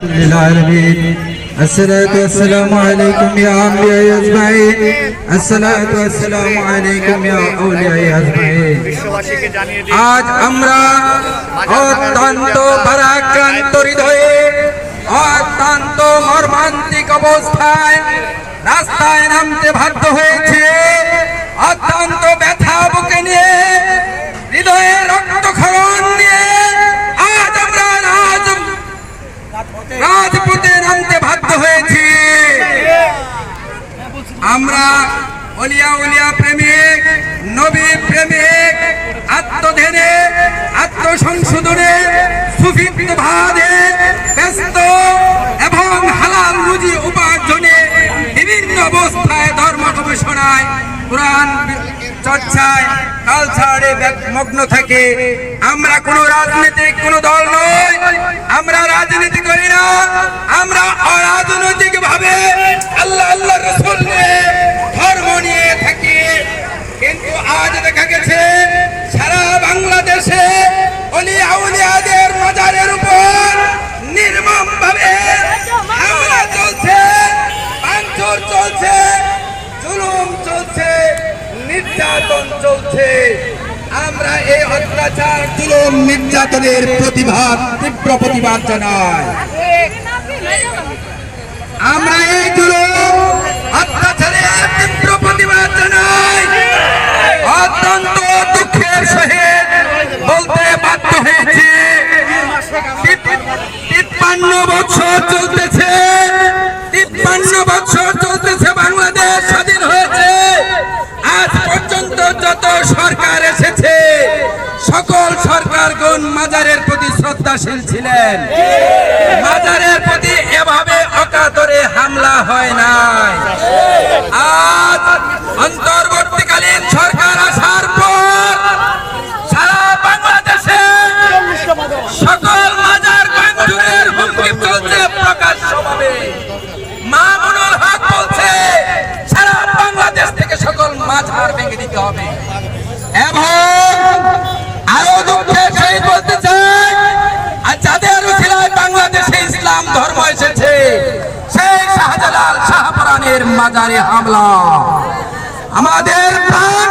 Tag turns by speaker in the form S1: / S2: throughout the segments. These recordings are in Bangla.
S1: للعالمين الصلاة والسلام عليكم يا أنبياء أجمعين الصلاة والسلام عليكم يا أولياء أجمعين
S2: বিশ্ববাসীকে জানিয়ে দিন
S1: আজ আমরা অত্যন্ত পরাক্রান্ত হৃদয়ে অত্যন্ত মর্মান্তিক অবস্থায় রাস্তায় নামতে বাধ্য হয়েছে আমরা অলিয়া উলিয়া প্রেমিক, নবী প্রেমিক, আত্মধেনে, আত্মসংশোধনে সুফিপ্ত ব্যস্ত এবং হালাল রুজি উপার্জনে বিভিন্ন অবস্থায় ধর্ম গবেষণায়, কোরআন চর্চায় কালচারে মগ্ন থাকে। আমরা কোনো রাজনৈতিক, কোনো দল নয়। আমরা এই অত্যাচার জুলুম নির্যাতনের প্রতিবাদ, তীব্র প্রতিবাদ জানাই। আমরা এই জুলুম অত্যাচারের তীব্র প্রতিবাদ জানাই। অত্যন্ত দুঃখের সহিত বলতে বাধ্য হয়েছি। তিপ্পান্ন বছর চলতেছে যত সরকার এসেছে সকল সরকার সরকারগণ মাজারের প্রতি শ্রদ্ধাশীল ছিলেন। মাজারের প্রতি শাহপুরানের মাজারে হামলা। আমাদের প্রাণ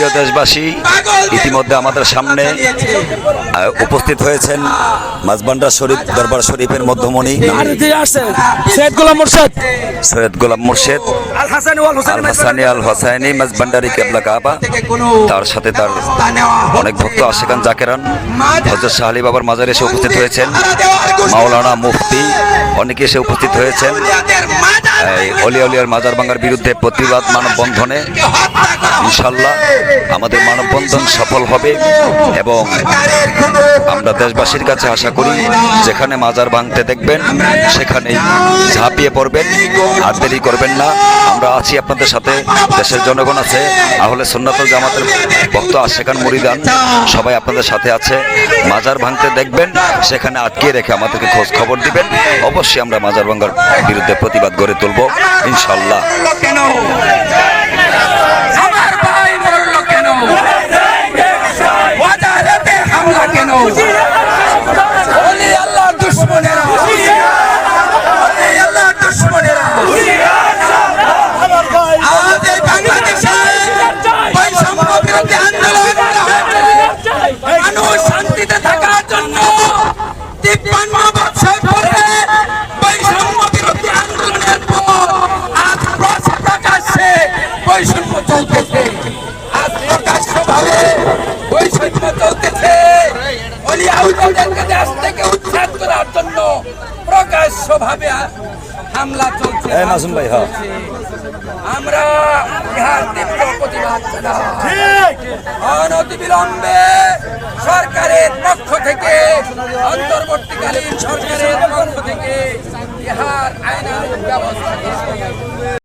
S3: সুপ্রিয় দেশবাসী ইতিমধ্যে আমাদের সামনে উপস্থিত হয়েছেন মাঝবান্ডা শরীফ দরবার শরীফের মধ্যমণি
S4: সৈয়দ গোলাম মোর্শেদ
S3: সৈয়দ গোলাম মুর্শেদ
S4: আল হাসান
S3: আল হোসাইনি মাঝবান্ডারি কেবলা কাবা তার সাথে তার। অনেক ভক্ত আশেখান জাকেরান
S1: মাজার-
S3: হজরত শাহ আলী বাবার মাজারে এসে উপস্থিত হয়েছেন। মাওলানা মুফতি অনেকে এসে উপস্থিত হয়েছেন অলি অলিয়ার মাজার ভাঙ্গার বিরুদ্ধে প্রতিবাদ মানববন্ধনে। ইনশাল্লাহ আমাদের মানববন্ধন সফল হবে এবং আমরা দেশবাসীর কাছে আশা করি, যেখানে মাজার ভাঙতে দেখবেন, সেখানেই ঝাঁপিয়ে পড়বেন, আর দেরি করবেন না। আমরা আছি আপনাদের সাথে, দেশের জনগণ আছে। আহলে সুন্নাতুল জামাতের ভক্ত আশেখান মুরিদান সবাই আপনাদের সাথে আছে। মাজার ভাঙতে দেখবেন, সেখানে আটকিয়ে রেখে আমাদেরকে খোঁজ খবর দিবেন। অবশ্যই আমরা মাজার ভাঙার বিরুদ্ধে প্রতিবাদ গড়ে তুলব ইনশাল্লাহ
S1: প্রকাশ্য ভাবে হামলা চলছে
S3: হ্যাঁ, নাজুম ভাই, হ্যাঁ।
S1: আমরা ইহার তীব্র প্রতিবাদ অনতিবিলম্বে সরকারের পক্ষ থেকে অন্তর্বর্তীকালীন সরকারের পক্ষ থেকে ইহার আইনানুগ ব্যবস্থা